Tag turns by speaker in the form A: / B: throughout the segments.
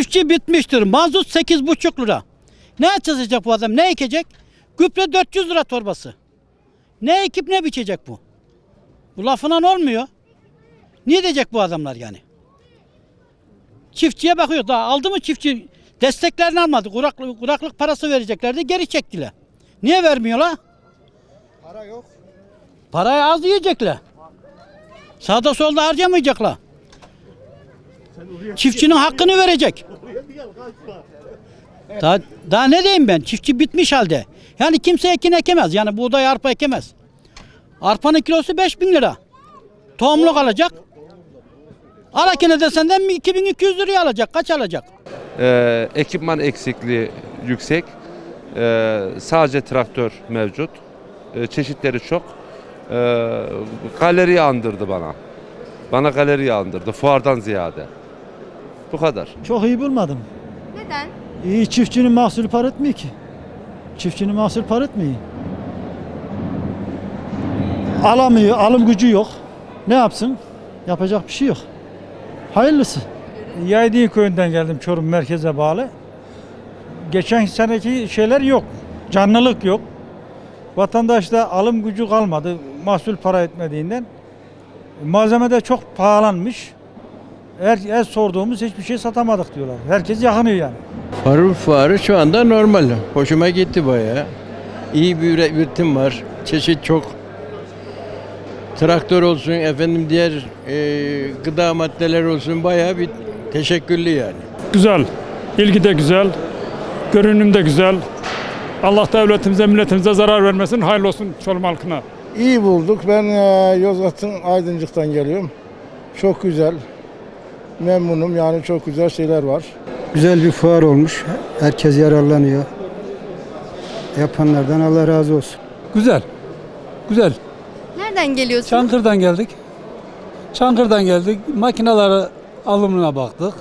A: Çiftçi bitmiştir. Mazot 8,5 lira. Ne çalışacak bu adam? Ne ekecek? Gübre 400 lira torbası. Ne ekip ne biçecek bu? Bu lafından olmuyor. Ne diyecek bu adamlar yani? Çiftçiye bakıyor. Daha aldı mı çiftçi? Desteklerini almadı. Kuraklık, kuraklık parası vereceklerdi. Geri çektiler. Niye vermiyorlar?
B: Para yok.
A: Parayı az yiyecekler. Sağda solda harcamayacaklar. Çiftçinin hakkını verecek. Daha, daha ne diyeyim ben? Çiftçi bitmiş halde. Yani kimse ekin ekemez. Yani buğday arpa ekemez. Arpanın kilosu 5000 lira. Tohumluk alacak. Alakine de senden 2200 liraya alacak. Kaç alacak?
C: Ee, ekipman eksikliği yüksek. Ee, sadece traktör mevcut. Ee, çeşitleri çok. Ee, galeri andırdı bana. Bana galeri andırdı fuardan ziyade. Bu kadar.
D: Çok iyi bulmadım.
E: Neden?
D: İyi çiftçinin mahsulü par etmiyor ki. Çiftçinin mahsulü par etmiyor. Alamıyor, alım gücü yok. Ne yapsın? Yapacak bir şey yok. Hayırlısı.
F: Yaydığı köyünden geldim Çorum merkeze bağlı. Geçen seneki şeyler yok. Canlılık yok. Vatandaşta alım gücü kalmadı. Mahsul para etmediğinden. Malzeme de çok pahalanmış. Her, her sorduğumuz hiçbir şey satamadık diyorlar. Herkes yakınıyor yani.
G: Marul fuarı şu anda normal. Hoşuma gitti bayağı. İyi bir üre- üretim var. Çeşit çok. Traktör olsun, efendim diğer e, gıda maddeler olsun bayağı bir teşekküllü yani.
F: Güzel. İlgi de güzel. Görünüm de güzel. Allah devletimize, milletimize zarar vermesin. Hayırlı olsun Çorum halkına.
B: İyi bulduk. Ben e, Yozgat'ın Aydıncık'tan geliyorum. Çok güzel. Memnunum. Yani çok güzel şeyler var.
H: Güzel bir fuar olmuş. Herkes yararlanıyor. Yapanlardan Allah razı olsun.
I: Güzel. Güzel.
E: Nereden geliyorsunuz?
I: Çankır'dan geldik. Çankır'dan geldik. Makineleri alımına baktık.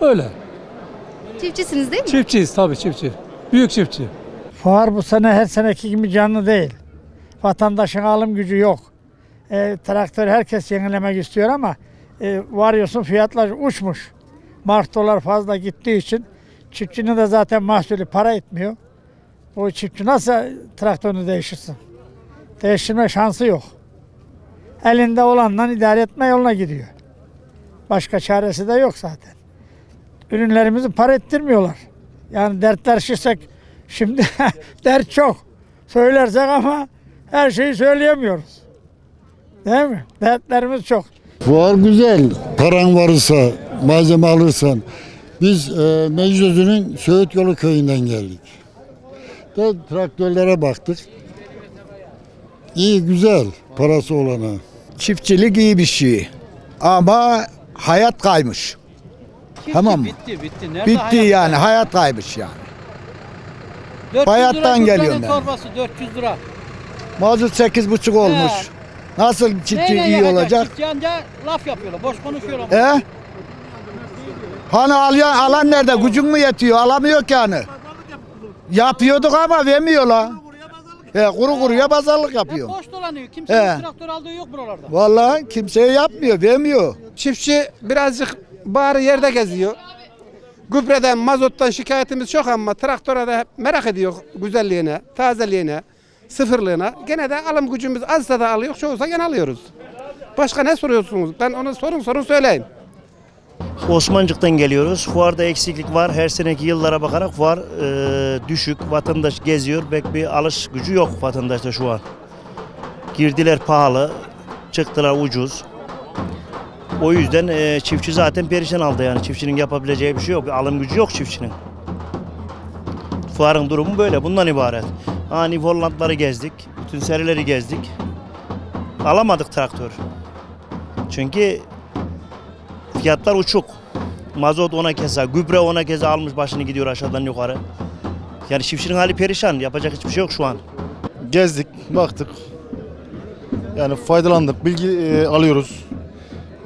I: Öyle.
E: Çiftçisiniz değil mi?
I: Çiftçiyiz tabii çiftçi. Büyük çiftçi.
F: Fuar bu sene her seneki gibi canlı değil. Vatandaşın alım gücü yok. E, traktör herkes yenilemek istiyor ama e, varıyorsun fiyatlar uçmuş. Mart dolar fazla gittiği için çiftçinin de zaten mahsulü para etmiyor. Bu çiftçi nasıl traktörünü değiştirsin? Değiştirme şansı yok. Elinde olanla idare etme yoluna gidiyor. Başka çaresi de yok zaten. Ürünlerimizi para ettirmiyorlar. Yani dertler şişsek şimdi dert çok. Söylersek ama her şeyi söyleyemiyoruz. Değil mi? Dertlerimiz çok.
J: Fuar güzel. Paran varsa, malzeme alırsan. Biz e, Mecnun'un Söğüt Yolu köyünden geldik. Da traktörlere baktık. İyi güzel parası olana.
H: Çiftçilik iyi bir şey. Ama hayat kaymış.
A: Çiftçi
H: Tamam mı?
A: Bitti bitti. Nerede
H: Bitti
A: hayat?
H: yani hayat kaymış yani.
A: 400 lira
H: Hayattan
A: gübrenin
H: geliyorum ben.
A: torbası 400 lira.
H: Mazot sekiz buçuk olmuş.
A: He.
H: Nasıl çiftçi
A: Neyle
H: iyi
A: yakacak?
H: olacak?
A: Çiftçi anca laf yapıyorlar. Boş konuşuyorlar.
H: He? Hani alayan, alan nerede? Gücün mü yetiyor? Alamıyor ki hani. Yapıyorduk ama vermiyorlar. He, kuru kuruya pazarlık
A: Hep
H: yapıyor.
A: boş dolanıyor. Kimsenin
H: He.
A: traktör aldığı yok buralarda.
H: Vallahi kimseye yapmıyor, vermiyor.
K: Çiftçi birazcık bari yerde geziyor. Gübreden, mazottan şikayetimiz çok ama traktöre de hep merak ediyor güzelliğine, tazeliğine, sıfırlığına. Gene de alım gücümüz azsa da alıyor, çoğusa gene alıyoruz. Başka ne soruyorsunuz? Ben onu sorun sorun söyleyin.
L: Osmancık'tan geliyoruz. Fuarda eksiklik var. Her seneki yıllara bakarak fuar e, düşük. Vatandaş geziyor. Pek bir alış gücü yok vatandaşta şu an. Girdiler pahalı. Çıktılar ucuz. O yüzden e, çiftçi zaten perişan aldı yani. Çiftçinin yapabileceği bir şey yok. Alım gücü yok çiftçinin. Fuarın durumu böyle. Bundan ibaret. Ani Hollandları gezdik. Bütün serileri gezdik. Alamadık traktör. Çünkü Fiyatlar uçuk. Mazot ona keza, gübre ona keza almış başını gidiyor aşağıdan yukarı. Yani çiftçinin hali perişan. Yapacak hiçbir şey yok şu an.
J: Gezdik, baktık. Yani faydalandık, bilgi e, alıyoruz.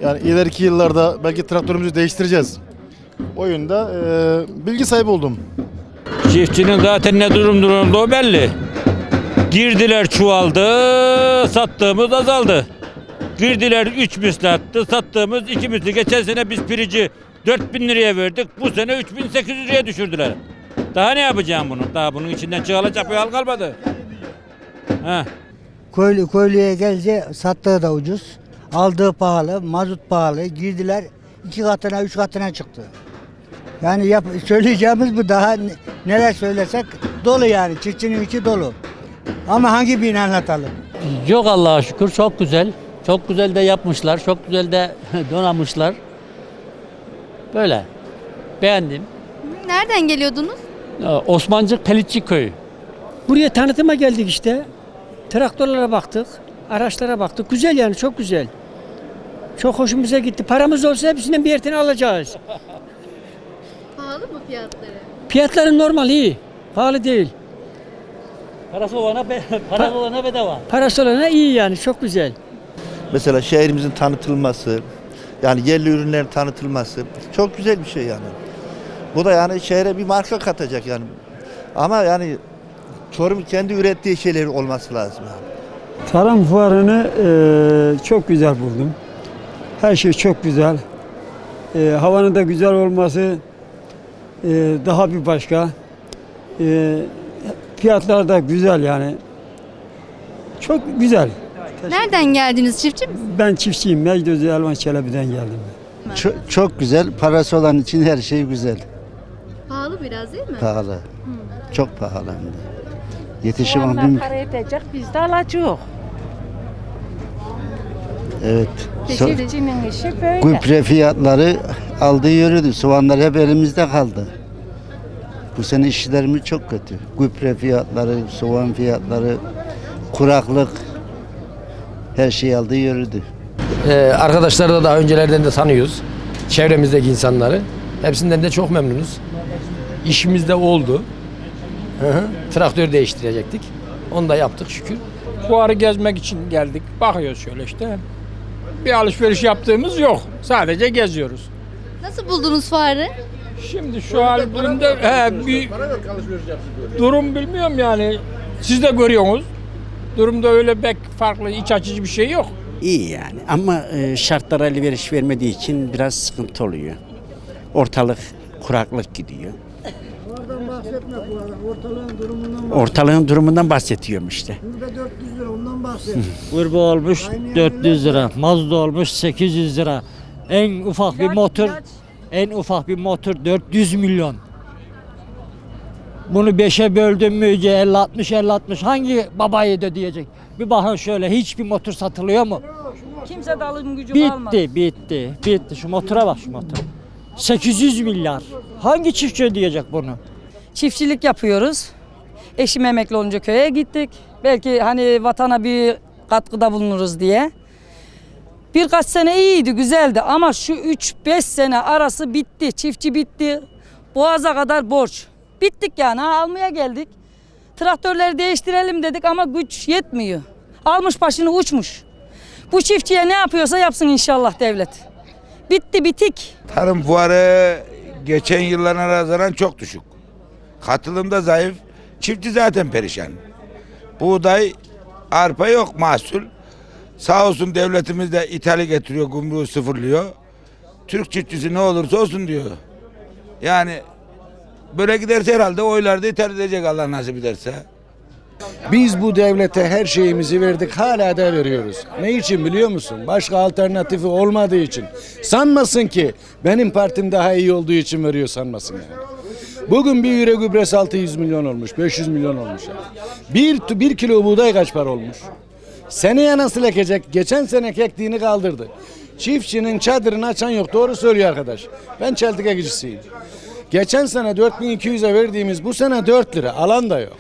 J: Yani ileriki yıllarda belki traktörümüzü değiştireceğiz. O yönde e, bilgi sahibi oldum.
G: Çiftçinin zaten ne durumda olduğu belli. Girdiler çoğaldı, sattığımız azaldı. Girdiler 3 misli attı, sattığımız 2 misli. Geçen sene biz pirinci
M: 4000 liraya verdik. Bu sene 3800 liraya düşürdüler. Daha ne yapacağım bunu? Daha bunun içinden çıkarılacak bir hal kalmadı. Ha.
F: Köylü köylüye gelince sattığı da ucuz. Aldığı pahalı, mazot pahalı. Girdiler iki katına, üç katına çıktı. Yani yap, söyleyeceğimiz bu daha neler söylesek dolu yani. Çiftçinin içi dolu. Ama hangi birini anlatalım?
N: Yok Allah'a şükür çok güzel. Çok güzel de yapmışlar. Çok güzel de donamışlar. Böyle. Beğendim.
K: Nereden geliyordunuz?
N: Osmancık Pelitçi Köyü.
F: Buraya tanıtıma geldik işte. Traktörlere baktık, araçlara baktık. Güzel yani çok güzel. Çok hoşumuza gitti. Paramız olsa hepsinden bir yerini alacağız.
K: Pahalı mı fiyatları?
F: Fiyatları normal iyi. Pahalı değil.
N: Parası olana, be, parası olana bedava.
F: Parası olana iyi yani çok güzel.
O: Mesela şehrimizin tanıtılması, yani yerli ürünlerin tanıtılması çok güzel bir şey yani. Bu da yani şehre bir marka katacak yani. Ama yani Çorum kendi ürettiği şeyler olması lazım yani.
F: Tarım fuarını eee, çok güzel buldum. Her şey çok güzel. Eee, havanın da güzel olması eee, daha bir başka. Eee, fiyatlar da güzel yani. Çok güzel.
K: Nereden geldiniz çiftçi misiniz?
F: Ben çiftçiyim. Mecdozi Elvan Çelebi'den geldim.
O: Çok, çok güzel. Parası olan için her şey güzel.
K: Pahalı biraz değil mi?
O: Pahalı. Çok pahalı hem de. Yetişim mümkün.
F: para edecek biz de alacağız.
O: Evet. So-
K: Teşekkür
F: işi böyle.
O: Gübre fiyatları aldı yürüdü. Soğanlar hep elimizde kaldı. Bu sene işçilerimiz çok kötü. Gübre fiyatları, soğan fiyatları, kuraklık her şey aldı yürüdü.
P: Ee, arkadaşları da daha öncelerden de tanıyoruz. Çevremizdeki insanları. Hepsinden de çok memnunuz. İşimiz de oldu. Hı hı. Traktör değiştirecektik. Onu da yaptık şükür.
A: Fuarı gezmek için geldik. Bakıyoruz şöyle işte. Bir alışveriş yaptığımız yok. Sadece geziyoruz.
K: Nasıl buldunuz fuarı?
A: Şimdi şu an durumda he, bir durum bilmiyorum yani. Siz de görüyorsunuz. Durumda öyle pek farklı iç açıcı bir şey yok.
N: İyi yani ama e, şartlar elveriş vermediği için biraz sıkıntı oluyor. Ortalık kuraklık gidiyor.
F: Oradan bahsetme bu arada. Ortalığın durumundan
N: Ortalığın durumundan bahsediyorum işte.
F: Burada 400 lira ondan bahset.
N: Kurbu olmuş 400 lira, mazda olmuş 800 lira. En ufak bir motor, en ufak bir motor 400 milyon. Bunu 5'e böldüm mü 50 60 50 60 hangi babayı da diyecek? Bir bakın şöyle hiçbir motor satılıyor mu?
F: Kimse de alım gücü
N: Bitti, bitti, bitti. Şu motora bak şu motor. 800 milyar. Hangi çiftçi ödeyecek bunu?
F: Çiftçilik yapıyoruz. Eşim emekli olunca köye gittik. Belki hani vatana bir katkıda bulunuruz diye. Birkaç sene iyiydi, güzeldi ama şu 3-5 sene arası bitti. Çiftçi bitti. Boğaza kadar borç. Bittik yani almaya geldik. Traktörleri değiştirelim dedik ama güç yetmiyor. Almış başını uçmuş. Bu çiftçiye ne yapıyorsa yapsın inşallah devlet. Bitti bitik.
Q: Tarım fuarı geçen yıllara nazaran çok düşük. Katılım da zayıf. Çiftçi zaten perişan. Buğday, arpa yok mahsul. Sağ olsun devletimiz de ithali getiriyor, gümrüğü sıfırlıyor. Türk çiftçisi ne olursa olsun diyor. Yani böyle giderse herhalde oylar da ithal edecek Allah nasip ederse.
B: Biz bu devlete her şeyimizi verdik hala da veriyoruz. Ne için biliyor musun? Başka alternatifi olmadığı için. Sanmasın ki benim partim daha iyi olduğu için veriyor sanmasın yani. Bugün bir üre gübresi 600 milyon olmuş, 500 milyon olmuş. Yani. Bir, bir kilo buğday kaç para olmuş? Seneye nasıl ekecek? Geçen sene ektiğini kaldırdı. Çiftçinin çadırını açan yok. Doğru söylüyor arkadaş. Ben çeltik ekicisiyim. Geçen sene 4200'e verdiğimiz bu sene 4 lira. Alan da yok.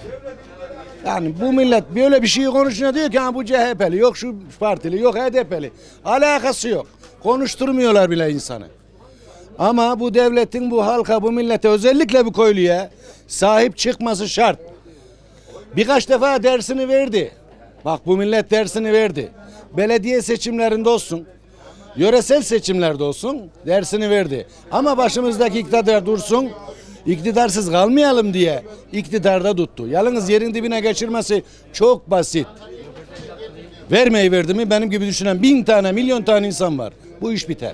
B: Yani bu millet böyle bir şey konuşuyor diyor ki ha bu CHP'li yok şu partili yok HDP'li. Alakası yok. Konuşturmuyorlar bile insanı. Ama bu devletin bu halka bu millete özellikle bu köylüye sahip çıkması şart. Birkaç defa dersini verdi. Bak bu millet dersini verdi. Belediye seçimlerinde olsun. Yöresel seçimlerde olsun dersini verdi. Ama başımızdaki iktidar dursun. iktidarsız kalmayalım diye iktidarda tuttu. Yalnız yerin dibine geçirmesi çok basit. Vermeyi verdi mi benim gibi düşünen bin tane milyon tane insan var. Bu iş biter.